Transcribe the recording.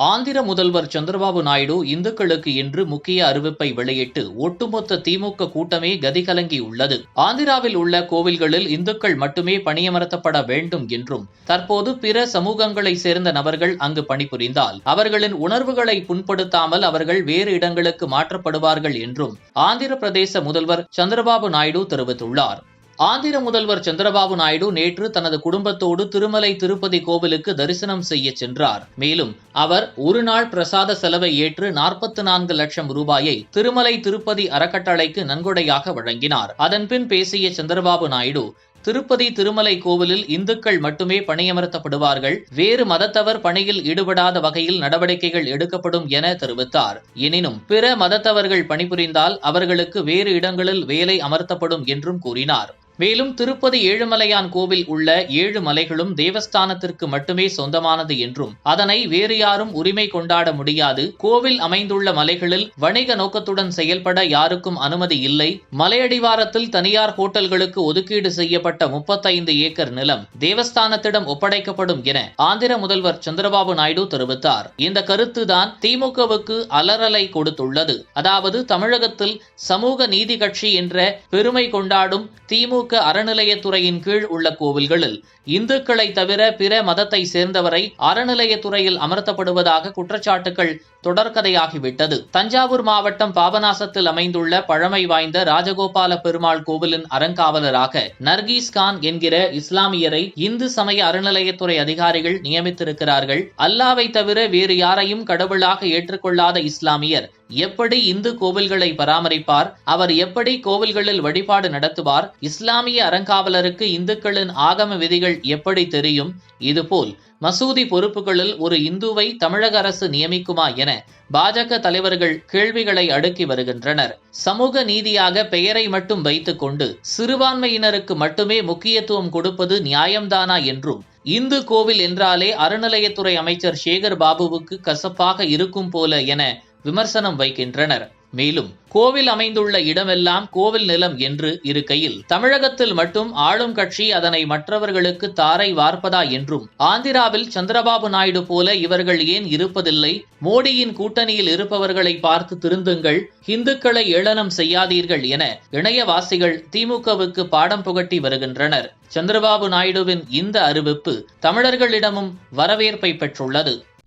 ஆந்திர முதல்வர் சந்திரபாபு நாயுடு இந்துக்களுக்கு இன்று முக்கிய அறிவிப்பை வெளியிட்டு ஒட்டுமொத்த திமுக கூட்டமே கதிகலங்கி உள்ளது ஆந்திராவில் உள்ள கோவில்களில் இந்துக்கள் மட்டுமே பணியமர்த்தப்பட வேண்டும் என்றும் தற்போது பிற சமூகங்களை சேர்ந்த நபர்கள் அங்கு பணிபுரிந்தால் அவர்களின் உணர்வுகளை புண்படுத்தாமல் அவர்கள் வேறு இடங்களுக்கு மாற்றப்படுவார்கள் என்றும் ஆந்திர பிரதேச முதல்வர் சந்திரபாபு நாயுடு தெரிவித்துள்ளார். ஆந்திர முதல்வர் சந்திரபாபு நாயுடு நேற்று தனது குடும்பத்தோடு திருமலை திருப்பதி கோவிலுக்கு தரிசனம் செய்ய சென்றார். மேலும் அவர் ஒரு நாள் பிரசாத செலவை ஏற்று நாற்பத்தி நான்கு லட்சம் ரூபாயை திருமலை திருப்பதி அறக்கட்டளைக்கு நன்கொடையாக வழங்கினார். அதன்பின் பேசிய சந்திரபாபு நாயுடு திருப்பதி திருமலை கோவிலில் இந்துக்கள் மட்டுமே பணியமர்த்தப்படுவார்கள் வேறு மதத்தவர் பணியில் ஈடுபடாத வகையில் நடவடிக்கைகள் எடுக்கப்படும் என தெரிவித்தார். எனினும் பிற மதத்தவர்கள் பணிபுரிந்தால் அவர்களுக்கு வேறு இடங்களில் வேலை அமர்த்தப்படும் என்றும் கூறினார். மேலும் திருப்பதி ஏழுமலையான் கோவில் உள்ள ஏழு மலைகளும் தேவஸ்தானத்திற்கு மட்டுமே சொந்தமானது என்றும் அதனை வேறு யாரும் உரிமை கொண்டாட முடியாது. கோவில் அமைந்துள்ள மலைகளில் வணிக நோக்கத்துடன் செயல்பட யாருக்கும் அனுமதி இல்லை. மலையடிவாரத்தில் தனியார் ஹோட்டல்களுக்கு ஒதுக்கீடு செய்யப்பட்ட முப்பத்தைந்து ஏக்கர் நிலம் தேவஸ்தானத்திடம் ஒப்படைக்கப்படும் என ஆந்திர முதல்வர் சந்திரபாபு நாயுடு தெரிவித்தார். இந்த கருத்துதான் திமுகவுக்கு அலறலை கொடுத்துள்ளது. அதாவது தமிழகத்தில் சமூக நீதி கட்சி என்ற பெருமை கொண்டாடும் திமுக திமுக அறநிலையத்துறையின் கீழ் உள்ள கோவில்களில் இந்துக்களை தவிர பிற மதத்தை சேர்ந்தவரை அறநிலையத்துறையில் அமர்த்தப்படுவதாக குற்றச்சாட்டுகள் தொடர்கதையாகிவிட்டது. தஞ்சாவூர் மாவட்டம் பாபநாசத்தில் அமைந்துள்ள பழமை வாய்ந்த ராஜகோபால பெருமாள் கோவிலின் அறங்காவலராக நர்கீஸ் கான் என்கிற இஸ்லாமியரை இந்து சமய அறநிலையத்துறை அதிகாரிகள் நியமித்திருக்கிறார்கள். அல்லாவை தவிர வேறு யாரையும் கடவுளாக ஏற்றுக்கொள்ளாத இஸ்லாமியர் எப்படி இந்து கோவில்களை பராமரிப்பார்? அவர் எப்படி கோவில்களில் வழிபாடு நடத்துவார்? இஸ்லாமிய அறங்காவலருக்கு இந்துக்களின் ஆகம விதிகள் எப்படி தெரியும்? இதுபோல் மசூதி பொறுப்புகளில் ஒரு இந்துவை தமிழக அரசு நியமிக்குமா என பாஜக தலைவர்கள் கேள்விகளை அடுக்கி வருகின்றனர். சமூக நீதியாக பெயரை மட்டும் வைத்துக் கொண்டு சிறுபான்மையினருக்கு மட்டுமே முக்கியத்துவம் கொடுப்பது நியாயம்தானா என்றும் இந்து கோவில் என்றாலே அறநிலையத்துறை அமைச்சர் சேகர் பாபுவுக்கு கசப்பாக இருக்கும் போல என விமர்சனம் வைக்கின்றனர். மேலும் கோவில் அமைந்துள்ள இடமெல்லாம் கோவில் நிலம் என்று இருக்கையில் தமிழகத்தில் மட்டும் ஆளும் கட்சி அதனை மற்றவர்களுக்கு தாரை வார்ப்பதா என்றும் ஆந்திராவில் சந்திரபாபு நாயுடு போல இவர்கள் ஏன் இருப்பதில்லை மோடியின் கூட்டணியில் இருப்பவர்களை பார்த்து திருந்துங்கள் இந்துக்களை ஏளனம் செய்யாதீர்கள் என இணையவாசிகள் திமுகவுக்கு பாடம் புகட்டி வருகின்றனர். சந்திரபாபு நாயுடுவின் இந்த அறிவிப்பு தமிழர்களிடமும் வரவேற்பை பெற்றுள்ளது.